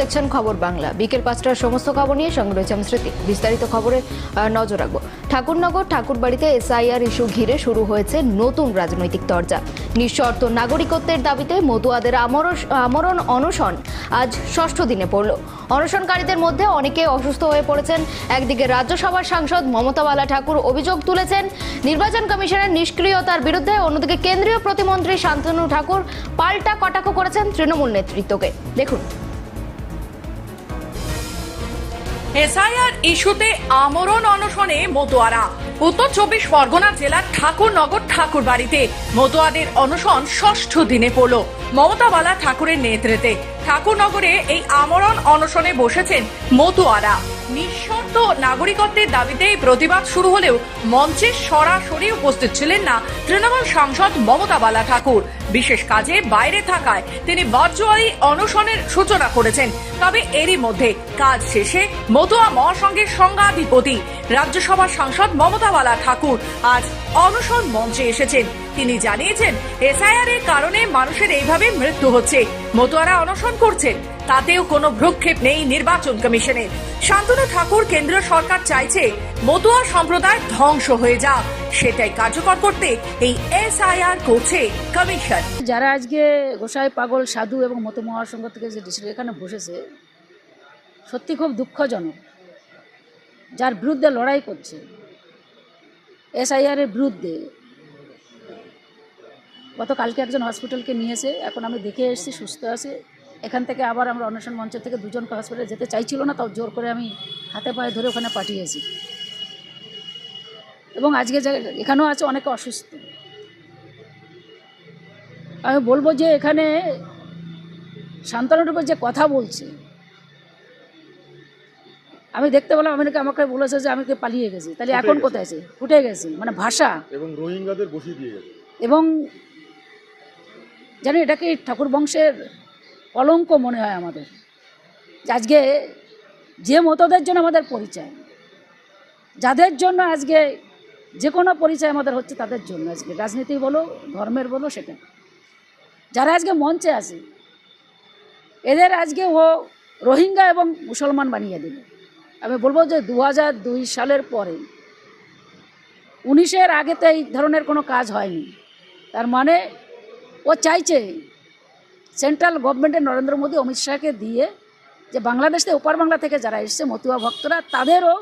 দেখছেন খবর বাংলা। বিকেল পাঁচটার সমস্ত খবর নিয়ে সঙ্গে রয়েছে আমি স্মৃতি। বিস্তারিত খবরে নজর রাখব। ঠাকুরনগর, ঠাকুরবাড়িতে এসআইআর ইস্যু ঘিরে শুরু হয়েছে নতুন রাজনৈতিক তরজা। নিঃশর্ত নাগরিকত্বের দাবিতে মতুয়াদের আমরণ অনশন আজ ষষ্ঠ দিনে পড়ল। অনশনকারীদের মধ্যে অনেকে অসুস্থ হয়ে পড়েছেন। একদিকে রাজ্যসভার সাংসদ মমতা বালা ঠাকুর অভিযোগ তুলেছেন, নির্বাচন কমিশনের নিষ্ক্রিয়তার বিরুদ্ধে। অন্যদিকে কেন্দ্রীয় প্রতিমন্ত্রী শান্তনু ঠাকুর পাল্টা কটাক্ষ করেছেন তৃণমূল নেতৃত্বকে। দেখুন। এসআইআর ইস্যুতে আমরণ অনশনে মতোয়ারা। উত্তর চব্বিশ পরগনা জেলার ঠাকুরনগর ঠাকুর বাড়িতে মতুয়াদের অনশন ষষ্ঠ দিনে পড়ল। মমতা বালা ঠাকুরের নেতৃত্বে ঠাকুরনগরে এই আমরণ অনশনে বসেছেন মতুয়ারা। নিঃশর্ত নাগরিকত্বের দাবিতে প্রতিবাদ শুরু হলেও মঞ্চে সরাসরি উপস্থিত ছিলেন না তৃণমূল সাংসদ মমতা বালা ঠাকুর বিশেষ কাজে বাইরে থাকায় তিনি ভার্চুয়ালি অনশনের সূচনা করেছেন। তবে এরই মধ্যে কাজ শেষে মতুয়া মহাসংঘের সংজ্ঞাধিপতি রাজ্যসভার সাংসদ মমতা বালা ঠাকুর আজ অনশন মঞ্চে এসেছেন। তিনি জানিয়েছেন, এসআইআর এর কারণে মানুষের এইভাবে মৃত্যু হচ্ছে। মতুয়ারা অনশন করছেন। তাতেও কোনো ভ্রুক্ষেপ নেই নির্বাচন কমিশনের। শান্তনু ঠাকুর কেন্দ্রীয় সরকার চাইছে মতুয়া সম্প্রদায় ধ্বংস হয়ে যাক। সেটাই কার্যকর করতে এই এসআইআর করছে কমিশন। যারা আজকে গোসাই পাগল, সাধু এবং মত মহাসংঘ থেকে যে ডিস্ট্রিক্ট এখানে বসেছে, সত্যি খুব দুঃখজনক। যার বিরুদ্ধে লড়াই করছে, এসআইআরের বিরুদ্ধে। গতকালকে একজন হসপিটালকে নিয়েছে, এখন আমি দেখে এসেছি, সুস্থ আছে। এখান থেকে আবার আমরা অনশন মঞ্চ থেকে দুজনকে হসপিটালে যেতে চাইছিল না তাও জোর করে আমি হাতে পায়ে ধরে ওখানে পাঠিয়েছি। এবং আজকে এখানেও আছে অনেকে অসুস্থ। আমি বলব যে এখানে শান্তনুটুকু যে কথা বলছে আমি দেখতে পেলাম আমেরিকা আমাকে বলেছে যে আমি পালিয়ে গেছি। তাহলে এখন কোথায় আছে? ফুটে গেছি মানে ভাষা। এবং রোহিঙ্গাদের বসিয়ে দিয়ে গেছে। এবং জানি এটাকে ঠাকুর বংশের কলঙ্ক মনে হয় আমাদের। আজকে যে মতদের জন্য আমাদের পরিচয়, যাদের জন্য আজকে যে কোনো পরিচয় আমাদের হচ্ছে তাদের জন্য। আজকে রাজনীতি বলো, ধর্মের বলো, সেটা। যারা আজকে মঞ্চে আছে, এদের আজকে ও রোহিঙ্গা এবং মুসলমান বানিয়ে দিল আমি বলব যে দু দুই সালের পরে উনিশের আগেতে এই ধরনের কোনো কাজ হয়নি। তার মানে ও চাইছে সেন্ট্রাল গভর্নমেন্টের নরেন্দ্র মোদী অমিত শাহকে দিয়ে যে বাংলাদেশ থেকে ওপার বাংলা থেকে যারা এসছে, মতুয়া ভক্তরা, তাদেরও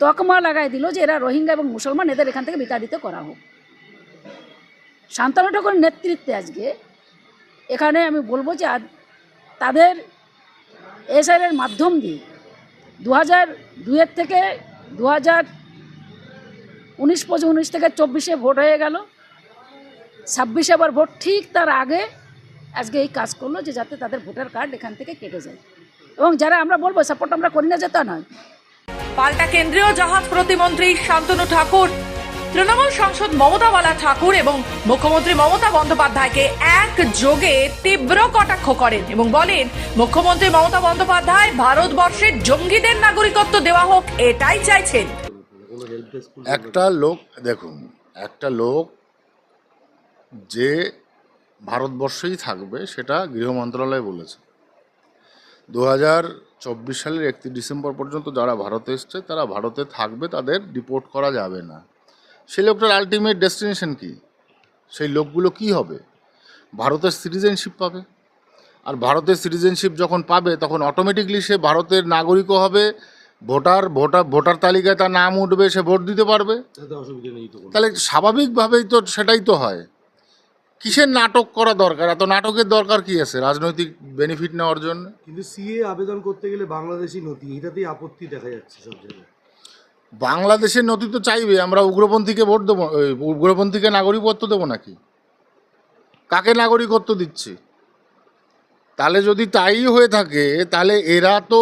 তকমা লাগাই দিল যে এরা রোহিঙ্গা এবং মুসলমান, এদের এখান থেকে বিতাড়িত করা হোক। শান্তনু ঠাকুরের নেতৃত্বে আজকে এখানে আমি বলব যে তাদের এসআইয়ের মাধ্যম দিয়ে দু হাজার দুয়ের থেকে দু হাজার উনিশ, পঁচিশ, উনিশ থেকে চব্বিশে ভোট হয়ে গেল। ছাব্বিশে আবার ভোট ঠিক তার আগে আজকে এই কাজ করল যে যাতে তাদের ভোটার কার্ড এখান থেকে কেটে যায়। এবং যারা আমরা বলব সাপোর্ট আমরা করি না যে তা নয়। পাল্টা কেন্দ্রীয় জাহাজ প্রতিমন্ত্রী শান্তনু ঠাকুর তৃণমূল সাংসদ মমতা বালা ঠাকুর এবং মুখ্যমন্ত্রী মমতা বন্দ্যোপাধ্যায়কে এক যোগে তীব্র কটাক্ষ করেন এবং বলেন মুখ্যমন্ত্রী মমতা বন্দ্যোপাধ্যায় ভারতবর্ষের জঙ্গিদের নাগরিকত্ব দেওয়া হোক এটাই চাইছেন। একটা লোক দেখুন একটা লোক যে ভারতবর্ষেই থাকবে সেটা গৃহ মন্ত্রণালয় বলেছে। দু হাজার চব্বিশ সালের একত্রিশ ডিসেম্বর পর্যন্ত যারা ভারতে এসছে তারা ভারতে থাকবে তাদের ডিপোর্ট করা যাবে না। সেই লোকটার আলটিমেট ডেস্টিনেশন কি? সেই লোকগুলো কি হবে? ভারতের সিটিজেনশিপ পাবে। আর ভারতের সিটিজেনশিপ যখন পাবে তখন অটোমেটিকলি সে ভারতের নাগরিকও হবে ভোটার ভোটার ভোটার তালিকায় তার নাম উঠবে সে ভোট দিতে পারবে। তাহলে স্বাভাবিকভাবেই তো সেটাই তো হয়। কিসের নাটক করা দরকার? এত নাটকের দরকার কি আছে? রাজনৈতিক বেনিফিট নেওয়ার জন্য? কিন্তু সিএ আবেদন করতে গেলে বাংলাদেশি নথি এটাতেই আপত্তি দেখা যাচ্ছে সব জায়গায়। বাংলাদেশের নথি তো চাইবে আমরা উগ্রপন্থীকে ভোট দেবো উগ্রপন্থীকে নাগরিকত্ব দেবো নাকি? কাকে নাগরিকত্ব দিচ্ছে? তাহলে যদি তাই হয়ে থাকে তাহলে এরা তো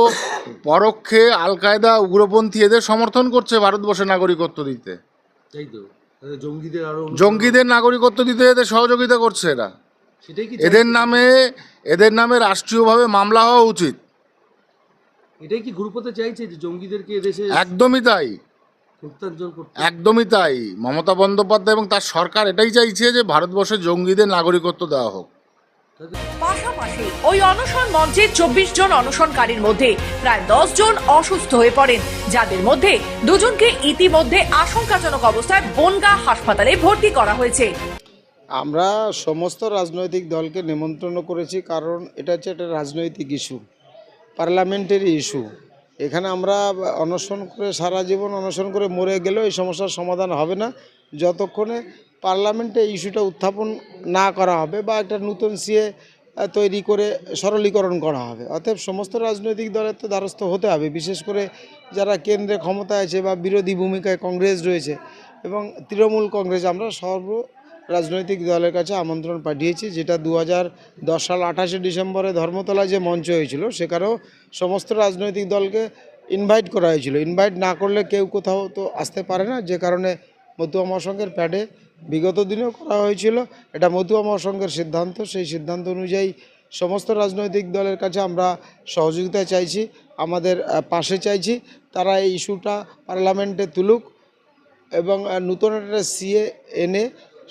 পরোক্ষে আল কায়দা উগ্রপন্থী এদের সমর্থন করছে ভারতবর্ষে নাগরিকত্ব দিতে। তাই তো। জঙ্গিদের আরও জঙ্গিদের নাগরিকত্ব দিতে এদের সহযোগিতা করছে এরা। এদের নামে এদের নামে রাষ্ট্রীয়ভাবে মামলা হওয়া উচিত। এটাই কি গ্রুপ চাইছে যে জঙ্গিদেরকে এদেশে একদমই তাই। একদমই তাই। মমতা বন্দ্যোপাধ্যায় এবং তার সরকার এটাই চাইছে যে ভারতবর্ষে জঙ্গিদের নাগরিকত্ব দেওয়া হোক। পাশাপাশি ওই অনশন মঞ্চে চব্বিশ জন অনশনকারীর মধ্যে প্রায় দশ জন অসুস্থ হয়ে পড়েন, যাদের মধ্যে দুজনকে ইতিমধ্যে আশঙ্কাজনক অবস্থায় বনগা হাসপাতালে ভর্তি করা হয়েছে। আমরা সমস্ত রাজনৈতিক দলকে নিমন্ত্রণ করেছি কারণ এটা হচ্ছে একটা রাজনৈতিক ইস্যু, পার্লামেন্টারি ইস্যু। এখানে আমরা অনশন করে সারা জীবন অনশন করে মরে গেলেও এই সমস্যার সমাধান হবে না। যতক্ষণে পার্লামেন্টে ইস্যুটা উত্থাপন না করা হবে বা একটা নতুন সিএ তৈরি করে সরলীকরণ করা হবে। অতএব সমস্ত রাজনৈতিক দলের তো দ্বারস্থ হতে হবে, বিশেষ করে যারা কেন্দ্রে ক্ষমতায় আছে বা বিরোধী ভূমিকায় কংগ্রেস রয়েছে এবং তৃণমূল কংগ্রেস, আমরা সর্ব রাজনৈতিক দলের কাছে আমন্ত্রণ পাঠিয়েছি, যেটা দু দশ সাল আঠাশে ডিসেম্বরে ধর্মতলায় যে মঞ্চ হয়েছিল, সেখানেও সমস্ত রাজনৈতিক দলকে ইনভাইট করা হয়েছিল। ইনভাইট না করলে কেউ কোথাও তো আসতে পারে না, যে কারণে মতুয়া প্যাডে বিগত দিনেও করা হয়েছিল। এটা মতুয়া মহাসংঘের সিদ্ধান্ত। সেই সিদ্ধান্ত অনুযায়ী সমস্ত রাজনৈতিক দলের কাছে আমরা সহযোগিতা চাইছি, আমাদের পাশে চাইছি। তারা এই ইস্যুটা পার্লামেন্টে তুলুক এবং নতুন একটা সিএ এনে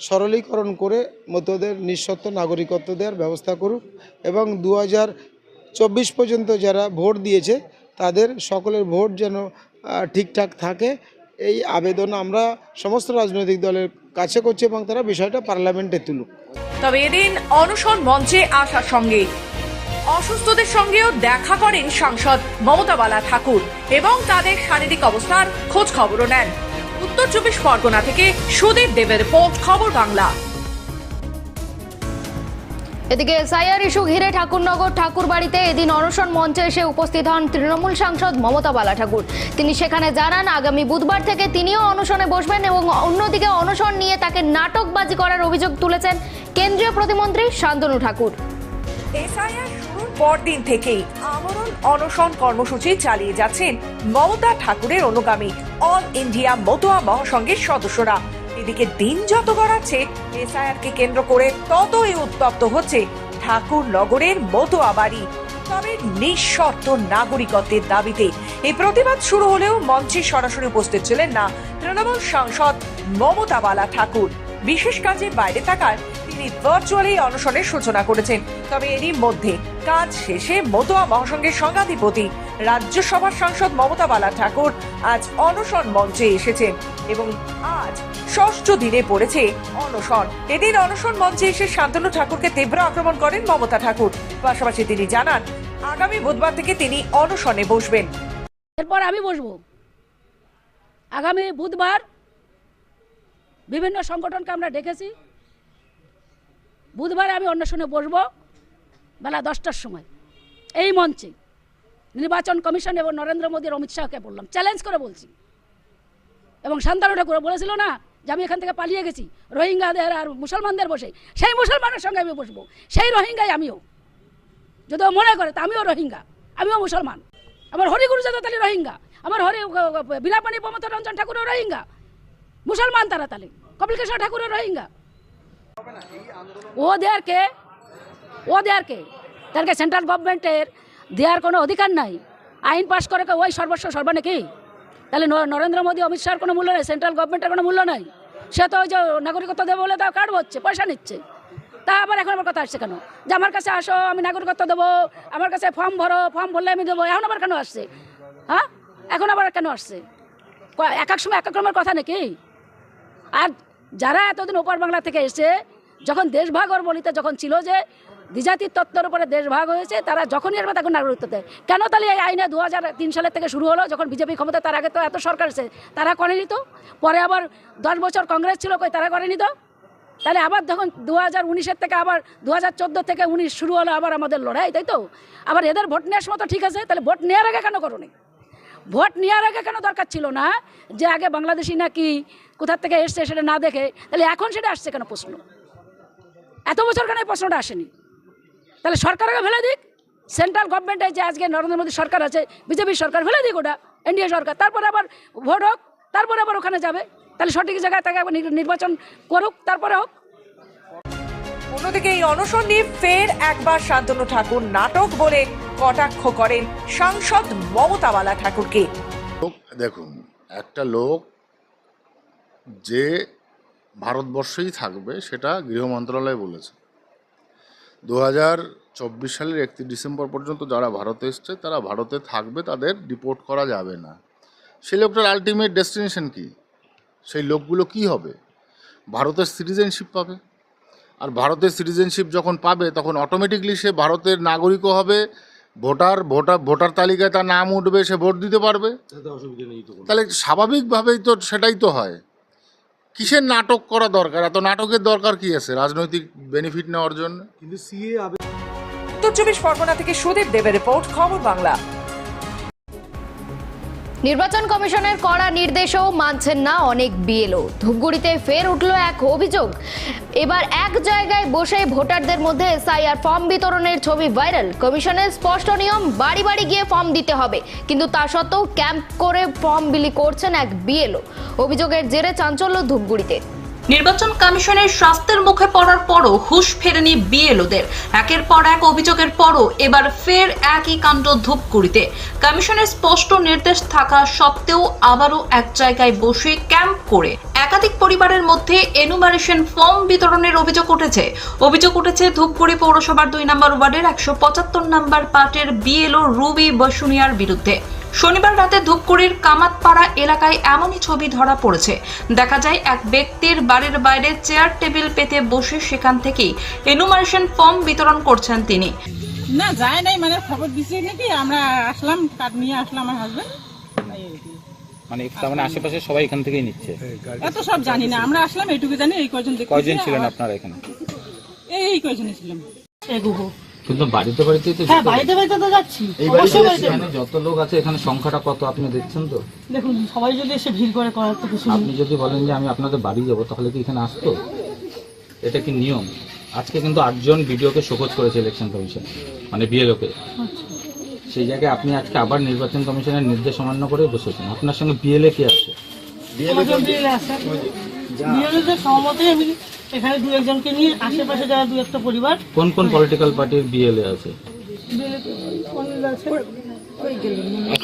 সরলীকরণ করে মতোদের নিঃশর্ত নাগরিকত্ব দেওয়ার ব্যবস্থা করুক এবং দু চব্বিশ পর্যন্ত যারা ভোট দিয়েছে, তাদের সকলের ভোট যেন ঠিকঠাক থাকে। এই আবেদন আমরা সমস্ত রাজনৈতিক দলের কাছে করছে এবং তারা বিষয়টা পার্লামেন্টে তুলুক। তবে এদিন অনশন মঞ্চে আসার সঙ্গে অসুস্থদের সঙ্গেও দেখা করেন সাংসদ মমতা বালা ঠাকুর এবং তাদের শারীরিক অবস্থার খোঁজ খবরও নেন। উত্তর চব্বিশ পরগনা থেকে সুদীপ দেবের রিপোর্ট, খবর বাংলা। এদিকে এসআইআর ইস্যু ঘিরে ঠাকুরনগর ঠাকুরবাড়িতে এদিন অনশন মঞ্চে এসে উপস্থিত হন তৃণমূল সাংসদ মমতা বালা ঠাকুর তিনি সেখানে জানান, আগামী বুধবার থেকে তিনিও অনশনে বসবেন এবং অন্যদিকে অনশন নিয়ে তাকে নাটকবাজি করার অভিযোগ তুলেছেন কেন্দ্রীয় প্রতিমন্ত্রী শান্তনু ঠাকুর। পরদিন থেকেই আমরণ অনশন কর্মসূচি চালিয়ে যাচ্ছেন মমতা ঠাকুরের অনুগামী অল ইন্ডিয়া মতুয়া মহাসংঘের সদস্যরা। এদিকে দিন যত গড়াচ্ছে এসআইআর কে কেন্দ্র করে ততই উত্তপ্ত হচ্ছে ঠাকুর নগরের মতুয়া বাড়ি। তবে নিঃশর্ত নাগরিকত্বের দাবিতে এই প্রতিবাদ শুরু হলেও মঞ্চে সরাসরি উপস্থিত ছিলেন না তৃণমূল সাংসদ মমতা বালা ঠাকুর। বিশেষ কাজে বাইরে থাকার তিনি ভার্চুয়ালি অনশনের সূচনা করেছেন। তবে এরই মধ্যে কাজ শেষে মতুয়া মহাসংঘের সংঘাধিপতি রাজ্যসভার সাংসদ মমতা বালা ঠাকুর আজ অনশন মঞ্চে এসেছেন এবং আজ ষষ্ঠ দিনে পড়েছে অনশন। এদিন অনশন মঞ্চে এসে শান্তনু ঠাকুরকে তীব্র আক্রমণ করেন মমতা ঠাকুর। পাশাপাশি তিনি জানান, আগামী বুধবার থেকে তিনি অনশনে বসবেন। এরপর আমি বসবো। আগামী বুধবার বিভিন্ন সংগঠনকে আমরা ডেকেছি। বুধবারে আমি অন্বেষণে বসবো বেলা দশটার সময়। এই মঞ্চে নির্বাচন কমিশন এবং নরেন্দ্র মোদীর অমিত শাহকে বললাম চ্যালেঞ্জ করে বলছি। এবং শান্তানু ঠাকুর বলেছিল না যে আমি এখান থেকে পালিয়ে গেছি, রোহিঙ্গাদের আর মুসলমানদের বসে। সেই মুসলমানের সঙ্গে আমি বসবো, সেই রোহিঙ্গাই আমিও। যদি ও মনে করে তা আমিও রোহিঙ্গা, আমিও মুসলমান। আমার হরিগুরু তালি রোহিঙ্গা, আমার হরি বিলাপানি প্রমত রঞ্জন ঠাকুরও রোহিঙ্গা। মুসলমান তারা তালে, কপিল ঠাকুরও রোহিঙ্গা। ওদেরকে ওদেরকে তাদেরকে সেন্ট্রাল গভর্নমেন্টের দেওয়ার কোনো অধিকার নাই? আইন পাশ করে ওই সর্বস্ব সর্ব নাকি? তাহলে নরেন্দ্র মোদী, অমিত শাহর কোনো মূল্য নেই সেন্ট্রাল গভর্নমেন্টের কোনো মূল্য নাই? সে তো ওই যে নাগরিকত্ব দেবো বলে তাও কার্ড হচ্ছে, পয়সা নিচ্ছে। তা আবার এখন আমার কথা আসছে কেন? যে আমার কাছে আসো, আমি নাগরিকত্ব দেবো, আমার কাছে ফর্ম ভরো ফর্ম ভরলে আমি দেবো, এখন আবার কেন আসছে? হ্যাঁ? এখন আবার কেন আসছে? এক এক সময় এক এক রকমের কথা নাকি? আর যারা এতদিন ওপার বাংলা থেকে এসে যখন দেশভাগ ওর বলিতে যখন ছিল যে দ্বিজাতির তত্ত্বের উপরে দেশভাগ হয়েছে, তারা যখনই আসবে তখন নাগরিকত্ব দেয়। কেন তাহলে এই আইনে দু হাজার তিন সালের থেকে শুরু হলো? যখন বিজেপি ক্ষমতা তার আগে তো এত সরকার এসে তারা করেনি তো? পরে আবার দশ বছর কংগ্রেস ছিল, কই তারা করেনি তো? তাহলে আবার যখন দু হাজার উনিশের থেকে আবার দু হাজার চোদ্দ থেকে উনিশ শুরু হলো, আবার আমাদের লড়াই, তাই তো? আবার এদের ভোট নেওয়ার সময় তো ঠিক আছে, তাহলে ভোট নেওয়ার আগে কেন করো? ভোট নেওয়ার আগে কেন দরকার ছিল না যে আগে বাংলাদেশি নাকি কোথার থেকে এসছে সেটা না দেখে? তাহলে এখন সেটা আসছে কেন প্রশ্ন? এত বছর কেন এই প্রশ্নটা আসেনি? তাহলে সরকার আগে ফেলে দিক। সেন্ট্রাল গভর্নমেন্টে যে আজকে নরেন্দ্র মোদী সরকার আছে বিজেপি সরকার ফেলে দিক ওটা এনডিএ সরকার। তারপরে আবার ভোট হোক তারপরে আবার ওখানে যাবে। তাহলে সঠিক জায়গায় তাকে আবার নির্বাচন করুক তারপরে হোক। অন্যদিকে এই অনশন নিয়ে ফের একবার শান্তনু ঠাকুর নাটক বলে কটাক্ষ করেন সাংসদ মমতা বালা ঠাকুরকে দেখুন একটা লোক যে ভারতবর্ষেই থাকবে সেটা গৃহ মন্ত্রণালয় বলেছে। দু হাজার চব্বিশ সালের একত্রিশ ডিসেম্বর পর্যন্ত যারা ভারতে এসছে তারা ভারতে থাকবে তাদের ডিপোর্ট করা যাবে না। সেই লোকটার আলটিমেট ডেস্টিনেশন কি? সেই লোকগুলো কি হবে? ভারতের সিটিজেনশিপ পাবে। আর ভারতের সিটিজেনশিপ যখন পাবে তখন অটোমেটিকলি সে ভারতের নাগরিকও হবে ভোটার ভোটার ভোটার তালিকায় তার নাম উঠবে সে ভোট দিতে পারবে। তাহলে স্বাভাবিকভাবেই তো সেটাই তো হয়। কিসের নাটক করা দরকার? এত নাটকের দরকার কি আছে? রাজনৈতিক বেনিফিট নেওয়ার জন্য? কিন্তু সিএ উত্তর চব্বিশ পরগনা থেকে সুদীপ দেবের রিপোর্ট, খবর বাংলা। নির্বাচন কমিশনের কড়া নির্দেশও মানছেন না অনেক বিএলও। ধূপগুড়িতে ফের উঠল এক অভিযোগ। এবার এক জায়গায় বসে ভোটারদের মধ্যে এসআইআর ফর্ম বিতরণের ছবি ভাইরাল। কমিশনের স্পষ্ট নিয়ম, বাড়ি বাড়ি গিয়ে ফর্ম দিতে হবে। কিন্তু তা সত্ত্বেও ক্যাম্প করে ফর্ম বিলি করছেন এক বিএলও। অভিযোগের জেরে চাঞ্চল্য ধূপগুড়িতে। নির্বাচন কমিশনের স্বাস্থ্যের মুখে পড়ার পরও হুশ ফেরেনি বিএলওদের। একের পর এক অভিযোগের পরও এবার ফের একই কাণ্ড ধূপগুড়িতে। কমিশনের স্পষ্ট নির্দেশ থাকা সত্ত্বেও আবারও এক জায়গায় বসে ক্যাম্প করে একাধিক পরিবারের মধ্যে এনুমারেশন ফর্ম বিতরণের অভিযোগ উঠেছে। অভিযোগ উঠেছে, ধূপগুড়ি পৌরসভার দুই নম্বর ওয়ার্ডের একশো পঁচাত্তর নম্বর পার্টের বিএলও রুবি বসুনিয়ার বিরুদ্ধে। শনিবার রাতে ধূপগুড়ির কামাতপাড়া এলাকায় এমনই ছবি ধরা পড়েছে। দেখা যায় এক ব্যক্তির বাড়ির বাইরে চেয়ার টেবিল পেতে বসে সেখান থেকেই এনুমারেশন ফর্ম বিতরণ করছেন তিনি। না যায় নাই মানে খবর দিছে নাকি? আমরা আসলাম কার্ড নিয়ে আসলাম আমার হাজবেন্ড মানে তার মানে আশেপাশে সবাই এখান থেকেই নিচ্ছে। এত সব জানি না আমরা আসলাম এইটুকু জানি এই কয়জন কয়জন ছিলেন আপনারা এখানে? এই এই কয়জনই ছিলাম। কিন্তু বাড়িতে বাড়িতেই তো হ্যাঁ বাড়িতে বাড়িতে তো যাচ্ছি। এই বাড়িতে এখানে যত লোক আছে এখানে সংখ্যাটা কত আপনি দেখছেন তো? দেখুন সবাই যদি এসে ভিড় করে করার তো কিছু আপনি যদি বলেন যে আমি আপনাদের বাড়ি যাব তাহলে কি এখানে আসতো? এটা কি নিয়ম? আজকে কিন্তু আটজন ভিডিওকে শোকজ করেছে ইলেকশন কমিশন মানে বিএলওকে। সেই জায়গায় আপনি আজকে আবার নির্বাচন কমিশনের নির্দেশ অমান্য করে বসেছেন। আপনার সঙ্গে বিএলএ কে আছে? বিয়েলে আছে। বিয়েলেদের সহমতে আমি এখানে দু একজনকে নিয়ে আশেপাশে যারা দু একটা পরিবার কোন কোন পলিটিক্যাল পার্টির বিএলএ আছে?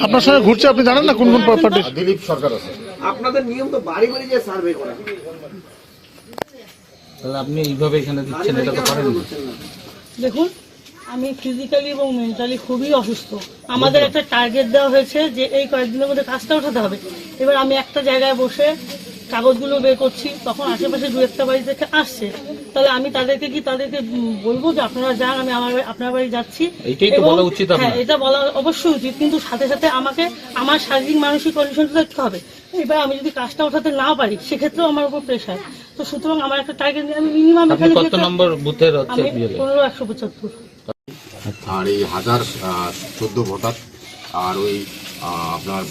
আপনার সঙ্গে ঘুরছে আপনি জানেন না কোন কোন পার্টি দিলীপ সরকার আছে। আপনাদের নিয়ম তো বাড়ি বাড়ি যে সার্ভে করা। তাহলে আপনি এইভাবে এখানে দিচ্ছেন এটা তো করেন না। দেখুন আমি ফিজিক্যালি এবং মেন্টালি খুবই অসুস্থ। আমাদের একটা টার্গেট দেওয়া হয়েছে যে এই কয়েকদিনের মধ্যে কাজটা উঠাতে হবে। এবার আমি একটা জায়গায় বসে কাগজগুলো বের করছি তখন আশেপাশে দু একটা বাড়ি থেকে আসছে। তাহলে আমি তাদেরকে কি তাদেরকে বলব যে আপনারা যান আমি আমার আপনার বাড়ি যাচ্ছি? এইটাই তো বলা উচিত হ্যাঁ এটা বলা অবশ্যই উচিত কিন্তু সাথে সাথে আমাকে আমার শারীরিক মানসিক কন্ডিশনটা দেখতে হবে। এবার আমি যদি কাজটা উঠাতে না পারি সেক্ষেত্রেও আমার উপর প্রেশার তো সুতরাং আমার একটা টার্গেট নিয়ে আমি মিনিমাম আপনি কত নম্বর বুথের হচ্ছে আমি বিএলএ পনেরো একশো পঁচাত্তর। আর এই হাজার চোদ্দ ভোটার। আর ওই আপনার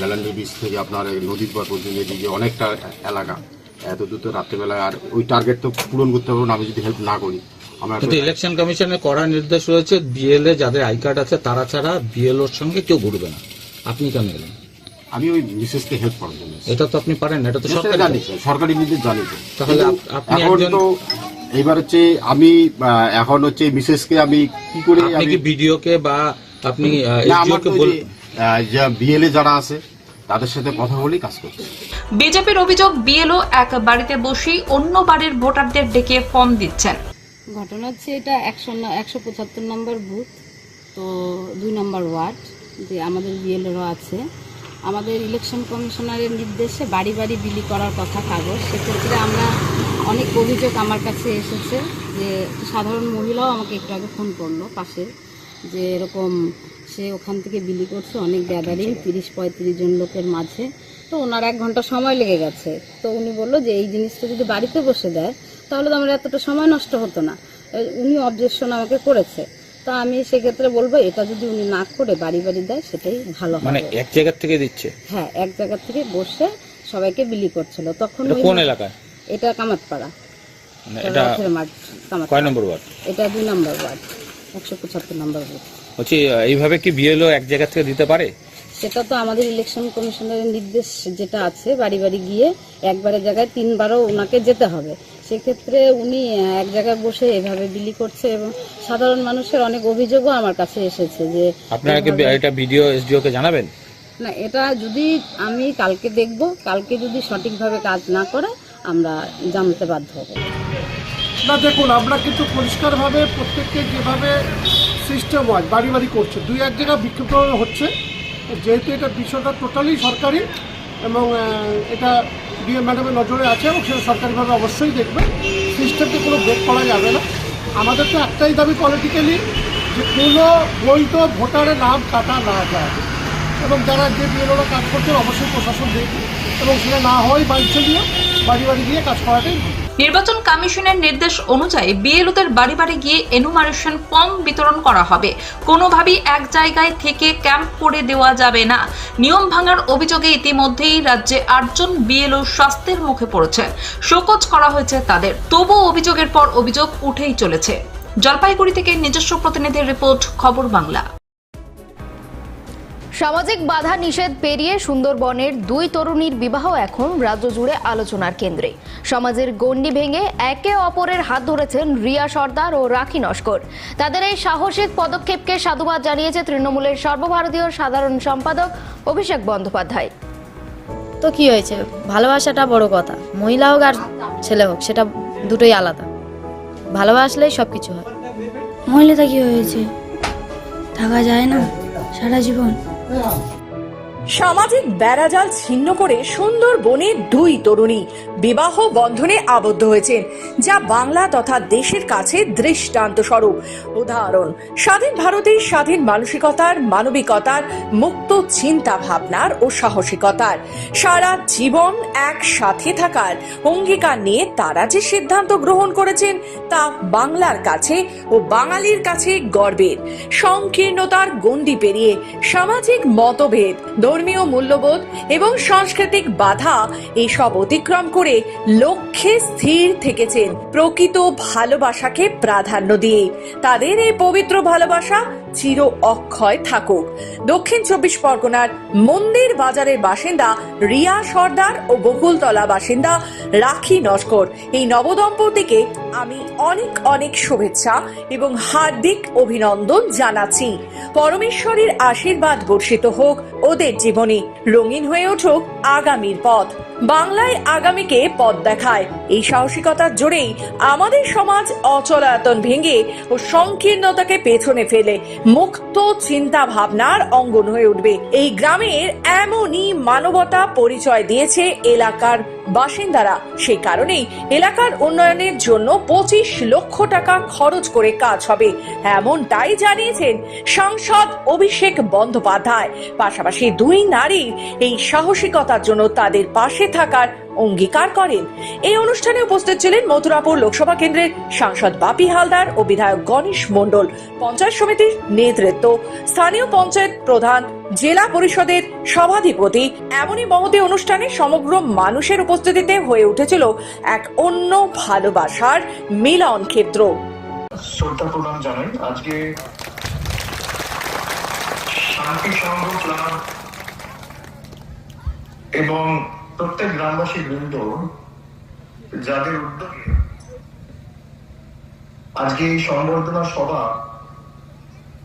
জালান্ডি বিচ থেকে আপনার নদীর পর পর্যন্ত এদিকে অনেকটা এলাকা এত দ্রুত রাত্রেবেলায় আর ওই টার্গেট তো পূরণ করতে পারব না আমি যদি হেল্প না করি। আমরা কিন্তু ইলেকশন কমিশনের কড়া নির্দেশ রয়েছে বিএলএ যাদের আই কার্ড আছে তারা ছাড়া বিএলওর সঙ্গে কেউ ঘুরবে না। আপনি কেন এলেন? আমি ওই বিশেষকে হেল্প করার জন্য এটা তো আপনি পারেন এটা তো সরকার জানি সরকারি নির্দেশ জানি তাহলে আপনি একজন- এইবার হচ্ছে আমি এখন হচ্ছে বিশেষকে আমি কি করে আপনি আমি কি বিডিওকে বা আপনি বিএলএ যারা আছে তাদের সাথে কথা বলেই কাজ করছি। বিজেপির অভিযোগ বিএলও এক বাড়িতে বসেই অন্য বাড়ির ভোটারদের ডেকে ফর্ম দিচ্ছেন। ঘটনা হচ্ছে এটা একশো একশো পঁচাত্তর নম্বর বুথ তো দুই নম্বর ওয়ার্ড যে আমাদের বিএলওরা আছে। আমাদের ইলেকশন কমিশনারের নির্দেশে বাড়ি বাড়ি বিলি করার কথা কাগজ। সেক্ষেত্রে আমরা অনেক অভিযোগ আমার কাছে এসেছে যে সাধারণ মহিলাও আমাকে একটু আগে ফোন করল পাশে। যে এরকম সে ওখান থেকে বিলি করছে অনেক গ্যাদারিং তিরিশ পঁয়ত্রিশ জন লোকের মাঝে। তো ওনার এক ঘণ্টা সময় লেগে গেছে। তো উনি বলল যে এই জিনিসটা যদি বাড়িতে বসে দেয় তাহলে তো আমার এতটা সময় নষ্ট হতো না। উনি অবজেকশন আমাকে করেছে। তা আমি সেক্ষেত্রে বলব এটা যদি উনি না করে বাড়ি বাড়ি দেয় সেটাই ভালো মানে এক জায়গা থেকে দিচ্ছে? হ্যাঁ এক জায়গা থেকে বসে সবাইকে বিলি করছিল। তখন কোন এলাকায়? এটা কামাতপাড়া। মানে এটা কয় নম্বর ওয়ার্ড? এটা দুই নম্বর ওয়ার্ড। একশো পঁচাত্তর নম্বর বুথ বলছি এইভাবে কি বিএলও এক জায়গা থেকে দিতে পারে? সেটা তো আমাদের ইলেকশন কমিশনারের নির্দেশ যেটা আছে বাড়ি বাড়ি গিয়ে একবারের জায়গায় তিনবারও ওনাকে যেতে হবে। সেক্ষেত্রে উনি এক জায়গায় বসে এভাবে বিলি করছে এবং সাধারণ মানুষের অনেক অভিযোগও আমার কাছে এসেছে যে আপনারা কি এটা ভিডিও এসডিও কে জানাবেন? না এটা যদি আমি কালকে দেখব কালকে যদি সঠিকভাবে কাজ না করে আমরা জানতে বাধ্য হব। না, দেখুন, আমরা কিন্তু পরিষ্কারভাবে প্রত্যেককে যেভাবে সিস্টেম ওয়াইজ বাড়ি বাড়ি করছে, দুই এক জায়গায় বিক্ষিপ্ত হচ্ছে। যেহেতু এটা বিষয়টা টোটালি সরকারি এবং এটা ডিএ ম্যাডামের নজরে আছে এবং সেটা সরকারিভাবে অবশ্যই দেখবে। সিস্টেমকে কোনো ব্রেক করা যাবে না। আমাদের তো একটাই দাবি পলিটিক্যালি যে কোনো বৈধ ভোটারের নাম কাটা না যায়। এবং যারা যে বিএলওরা কাজ করছেন, অবশ্যই প্রশাসন দেখবে। এবং সেটা না হয় বাড়িতে গিয়ে বাড়ি বাড়ি গিয়ে কাজ করাটাই। নির্বাচন কমিশনের নির্দেশ অনুযায়ী বিএলওদের বাড়ি বাড়ি গিয়ে এনুমারেশন ফর্ম বিতরণ করা হবে। কোনোভাবেই এক জায়গায় থেকে ক্যাম্প করে দেওয়া যাবে না। নিয়ম ভাঙার অভিযোগে ইতিমধ্যেই রাজ্যে আটজন বিএলও স্বাস্থ্যের মুখে পড়েছে। শোকজ করা হয়েছে তাদের। তবু অভিযোগের পর অভিযোগ উঠেই চলেছে। জলপাইগুড়ি থেকে নিজস্ব প্রতিনিধির রিপোর্ট, খবর বাংলা। সামাজিক বাধা নিষেধ পেরিয়ে সুন্দরবনের দুই তরুণীর বিবাহ এখন রাজ্য জুড়ে আলোচনার কেন্দ্রে। সমাজের গণ্ডি ভেঙে একে অপরের হাত ধরেছেন রিয়া সর্দার ও রাখি নস্কর। তাদের এই সাহসিক পদক্ষেপকে সাধুবাদ জানিয়েছে তৃণমূলের সর্বভারতীয় সাধারণ সম্পাদক অভিষেক বন্দ্যোপাধ্যায়। তো কি হয়েছে? ভালোবাসাটা বড় কথা। মহিলা হোক আর ছেলে হোক সেটা দুটোই আলাদা। ভালোবাসলেই সব কিছু হয়। মহিলাটা কি হয়েছে? থাকা যায় না সারা জীবন। Yeah. সামাজিক বেড়াজাল ছিন্ন করে সুন্দর বনে দুই তরুণী বিবাহ বন্ধনে আবদ্ধ হয়েছেন, যা বাংলা তথা দেশের কাছে দৃষ্টান্ত স্বরূপ। উদাহরণ, স্বাধীন ভারতের স্বাধীন মানসিকতার, মানবিকতার, মুক্ত চিন্তা ভাবনার ও সাহসিকতার। সারা জীবন একসাথে থাকার অঙ্গীকার নিয়ে তারা যে সিদ্ধান্ত গ্রহণ করেছেন, তা বাংলার কাছে ও বাঙালির কাছে গর্বের। সংকীর্ণতার গণ্ডি পেরিয়ে সামাজিক মতভেদ ধর্মীয় মূল্যবোধ এবং সাংস্কৃতিক বাধা এসব অতিক্রম করে লক্ষ্যে স্থির থেকেছেন প্রকৃত ভালোবাসাকে প্রাধান্য দিয়ে। তাদের এই পবিত্র ভালোবাসা চির অক্ষয় থাকুক। দক্ষিণ চব্বিশ পরগনার মন্দির বাজারের বাসিন্দা রিয়া সর্দার ও বকুলতলা বাসিন্দা রাখি নস্কর। এই নবদম্পতিকে আমি অনেক অনেক শুভেচ্ছা এবং হার্দিক অভিনন্দন জানাচ্ছি। পরমেশ্বরের আশীর্বাদ বর্ষিত হোক ওদের জীবনে। রঙিন হয়ে উঠুক আগামীর পথ। বাংলায় আগামীকে পথ দেখায়। এই সাহসিকতার জোরেই আমাদের সমাজ অচলায়তন ভেঙে ও সংকীর্ণতাকে পেছনে ফেলে। মুক্ত চিন্তা ভাবনার অঙ্গন হয়ে উঠবে। এই গ্রামের এমনই মানবতা পরিচয় দিয়েছে এলাকার বাসিন্দারা। সেই কারণেই এলাকার উন্নয়নের জন্য পঁচিশ লক্ষ টাকা খরচ করে কাজ হবে। এমনটাই জানিয়েছেন সাংসদ অভিষেক বন্দ্যোপাধ্যায়। পাশাপাশি দুই নারীর এই সাহসিকতার জন্য তাদের পাশে থাকার অঙ্গীকার করেন। এই অনুষ্ঠানে উপস্থিত ছিলেন মথুরাপুর লোকসভা কেন্দ্রের সাংসদ বাপি হালদার ও বিধায়ক গণেশ মণ্ডল, পঞ্চায়েত সমিতির নেতৃত্ব, স্থানীয় পঞ্চায়েত প্রধান, জেলা পরিষদের সভাধিপতি, এমনই মহতি অনুষ্ঠানে সমগ্র মানুষের উপস্থিতিতে হয়ে উঠেছিল এক অন্য ভালোবাসার মিলন ক্ষেত্র। শ্রদ্ধা জানাই আজকে শান্তি সংঘ এবং প্রত্যেক গ্রামবাসী বৃন্দ যাদের উদ্যোগে আজকে এই সংবর্ধনা সভা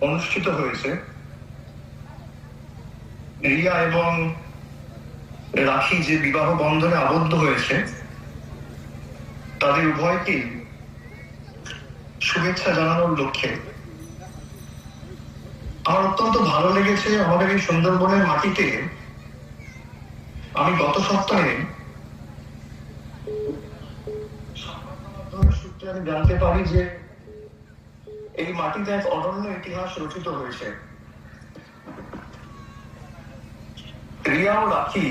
অনুষ্ঠিত হয়েছে, রিয়া এবং রাখি যে বিবাহ বন্ধনে আবদ্ধ হয়েছে, তাদের উভয়কেই শুভেচ্ছা জানানোর লক্ষ্যে। আমার অত্যন্ত ভালো লেগেছে আমাদের এই সুন্দরবনের মাটিতে আমি গত সপ্তাহে সূত্রে আমি জানতে পারি যে এই মাটিতে এক অনন্য ইতিহাস রচিত হয়েছে। রিয়া ও রাখি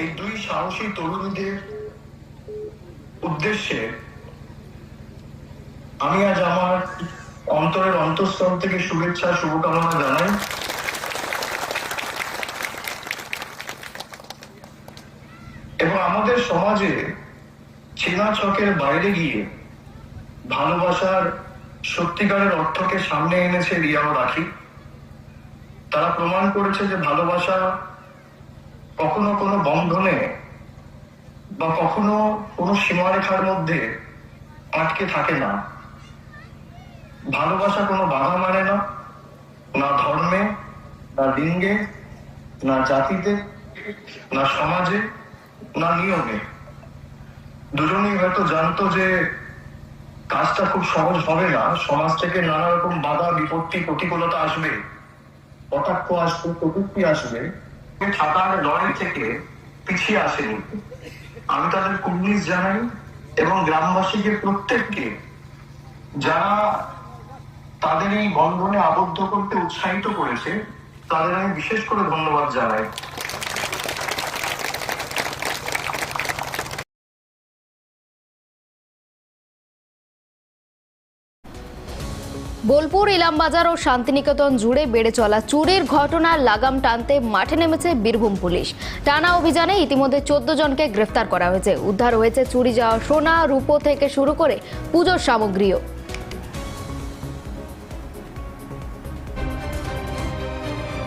এই দুই সাহসী তরুণীদের উদ্দেশ্যে আমি আজ আমার অন্তরের অন্তঃস্থল থেকে শুভেচ্ছা, শুভকামনা জানাই। এবং আমাদের সমাজে চেনা চকের বাইরে গিয়ে ভালোবাসার সত্যিকারের অর্থকে সামনে এনেছে রিয়া ও রাখি। তারা প্রমাণ করেছে যে ভালোবাসা কখনো কোনো বন্ধনে বা কখনো কোনো সীমারেখার মধ্যে আটকে থাকে না। ভালোবাসা কোনো বাধা মানে না না ধর্মে, না লিঙ্গে, না জাতিতে, না সমাজে। না, নিয়মে দুজনেই হয়তো জানতো যে কাজটা খুব সহজ হবে না। সমাজ থেকে নানা রকম বাধা, বিপত্তি, প্রতিকূলতা আসবে। কটাক্ষ আসবে, প্রযুক্তি আসবে। থাকার লড়াই থেকে পিছিয়ে আসেনি। আমি তাদের কুর্নিশ জানাই এবং গ্রামবাসীকে প্রত্যেককে যারা তাদের এই বন্ধনে আবদ্ধ করতে উৎসাহিত করেছে, তাদের আমি বিশেষ করে ধন্যবাদ জানাই। বোলপুর, ইলামবাজার ও শান্তিনিকেতন জুড়ে বেড়ে চলা চুরির ঘটনার লাগাম টানতে মাঠে নেমেছে বীরভূম পুলিশ। টানা অভিযানে ইতিমধ্যে চোদ্দ জনকে গ্রেফতার করা হয়েছে। উদ্ধার হয়েছে চুরি যাওয়া সোনা, রূপো থেকে শুরু করে পুজোর সামগ্রীও।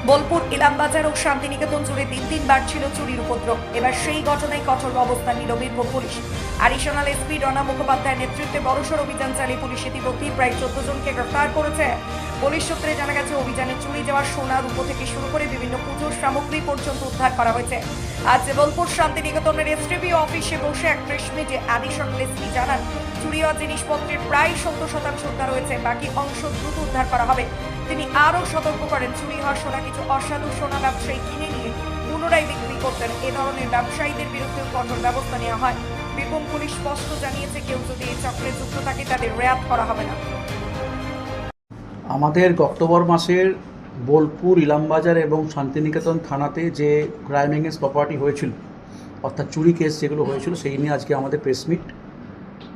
বোলপুর, ইলামবাজার ও শান্তিনিকেতন জুড়ে দিন দিন বাড়ছিল চুরির উপদ্রব। এবার সেই ঘটনায় কঠোর অবস্থান নিল Birbhum police. Additional SP Rana মুখোপাধ্যায়ের নেতৃত্বে বড়সড় অভিযান চালিয়ে পুলিশ ইতিমধ্যেই প্রায় চোদ্দ জনকে গ্রেফতার করেছে। পুলিশ সূত্রে জানা গেছে, অভিযানে চুরি যাওয়া সোনা রূপো থেকে শুরু করে বিভিন্ন পুজোর সামগ্রী পর্যন্ত উদ্ধার করা হয়েছে। আজ বোলপুর শান্তিনিকেতনের এসটিপি অফিসে বসে এক প্রেস মিটে অ্যাডিশনাল এসপি জানান, চুরি হওয়া জিনিসপত্রের প্রায় সত্তর শতাংশ উদ্ধার হয়েছে, বাকি অংশ দ্রুত উদ্ধার করা হবে। তিনি আরও সতর্ক করেন, চুরি হওয়া সোনা কিছু অসাধু সোনা ব্যবসায়ী কিনে নিয়ে পুনরায় বিক্রি করতেন। এ ধরনের ব্যবসায়ীদের বিরুদ্ধে কঠোর ব্যবস্থা নেওয়া হয়। বীরভূম পুলিশ স্পষ্ট জানিয়েছে, কেউ যদি এই চক্রে যুক্ত থাকে, তাদের রেয়াত করা হবে না। আমাদের অক্টোবর মাসের বোলপুর, ইলামবাজার এবং শান্তিনিকেতন থানাতে যে ক্রাইম এগেন্স প্রপার্টি হয়েছিল, অর্থাৎ চুরি কেস যেগুলো হয়েছিল, সেই নিয়ে আজকে আমাদের প্রেস মিট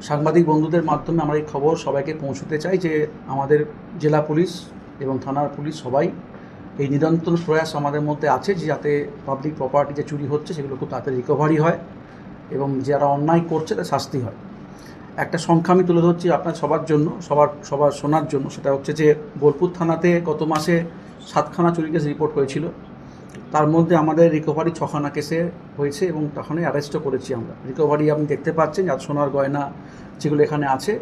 সাংবাদিক বন্ধুদের মাধ্যমে আমরা এই খবর সবাইকে পৌঁছতে চাই যে আমাদের জেলা পুলিশ এবং থানার পুলিশ সবাই এই নিরন্তর প্রয়াস আমাদের মধ্যে আছে যে যাতে পাবলিক প্রপার্টি যে চুরি হচ্ছে সেগুলো খুব তাড়াতাড়ি রিকভারি হয় এবং যারা অন্যায় করছে তার শাস্তি হয়। একটা সংখ্যা আমি তুলে ধরছি আপনার সবার জন্য, সবার সবার শোনার জন্য। সেটা হচ্ছে যে বোলপুর থানাতে গত মাসে সাতখানা চুরি কেস রিপোর্ট হয়েছিল। তার মধ্যে আমাদের রিকভারি ছখানা কেসে হয়েছে এবং তখনই অ্যারেস্টও করেছি আমরা। রিকভারি আপনি দেখতে পাচ্ছেন যা সোনার গয়না যেগুলো এখানে আছে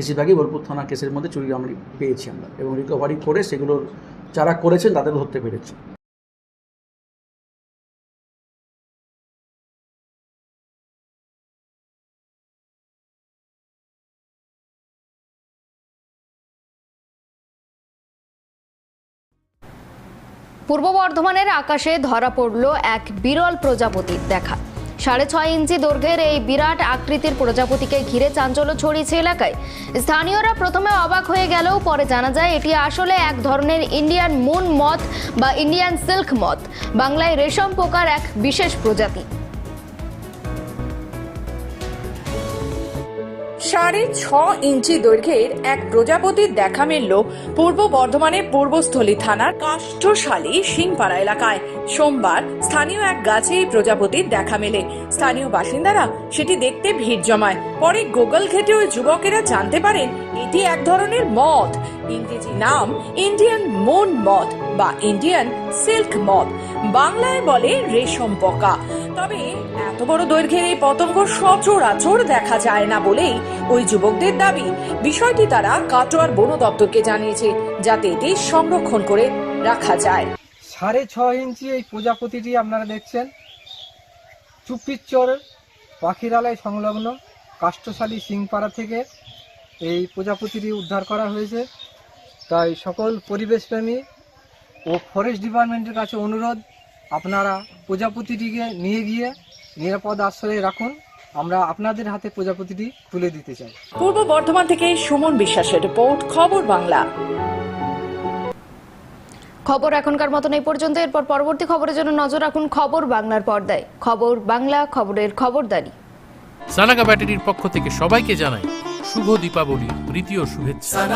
বেশিরভাগই বোলপুর থানা কেসের মধ্যে চুরি আমরা পেয়েছি আমরা এবং রিকভারি করে সেগুলোর যারা করেছেন তাদের ধরতে পেরেছি। পূর্ব বর্ধমানের আকাশে ধরা পড়ল এক বিরল প্রজাপতির দেখা। সাড়ে ছয় ইঞ্চি দৈর্ঘ্যের এই বিরাট আকৃতির প্রজাপতিকে ঘিরে চাঞ্চল্য ছড়িয়েছে এলাকায়। স্থানীয়রা প্রথমে অবাক হয়ে গেলেও পরে জানা যায় এটি আসলে এক ধরনের ইন্ডিয়ান মুন মথ বা ইন্ডিয়ান সিল্ক মথ। বাংলায় রেশম পোকার এক বিশেষ প্রজাতি। সাড়ে ছ ইঞ্চি দৈর্ঘ্যের এক প্রজাপতির দেখা মিলল পূর্ব বর্ধমানের পূর্বস্থলী থানার কাষ্ঠশালী সিংপাড়া এলাকায়। সোমবার স্থানীয় এক গাছে এই প্রজাপতির দেখা মেলে। স্থানীয় বাসিন্দারা সেটি দেখতে ভিড় জমায়। পরে গুগল ঘেটে ওই যুবকেরা জানতে পারেন, এটি এক ধরনের মদ। ইংরেজি নাম ইন্ডিয়ান মুন মদ বা ইন্ডিয়ান সিল্ক মদ বাংলায় বলে রেশম পোকা। তবে এত বড় দৈর্ঘ্যের এই পতঙ্গ সচরাচর দেখা যায় না বলেই ওই যুবকদের দাবি। বিষয়টি তারা কাটোয়ার বন দপ্তরকে জানিয়েছে, যাতে এটি সংরক্ষণ করে রাখা যায়। সাড়ে ছ ইঞ্চি এই প্রজাপতিটি আপনারা দেখছেন। চুপিচর পাখিরালয় সংলগ্ন, কাষ্ঠশালী সিংপাড়া থেকে এই প্রজাপতিটি উদ্ধার করা হয়েছে। তাই সকল পরিবেশপ্রেমী ও ফরেস্ট ডিপার্টমেন্টের কাছে অনুরোধ আপনারা প্রজাপতিটিকে নিয়ে গিয়ে নিরাপদ আশ্রয়ে রাখুন। আমরা আপনাদের হাতে প্রজাপতিটি তুলে দিতে চাই। পূর্ব বর্ধমান থেকে সুমন বিশ্বাসের রিপোর্ট খবর বাংলা। খবর এখনকার মতন এই পর্যন্ত। এরপর পরবর্তী খবরের জন্য নজর রাখুন খবর বাংলার পর্দায়। খবর বাংলা খবরের খবরদারি। সানাগা ব্যাটারির পক্ষ থেকে সবাইকে জানাই শুভ দীপাবলি প্রীতি ও শুভেচ্ছা।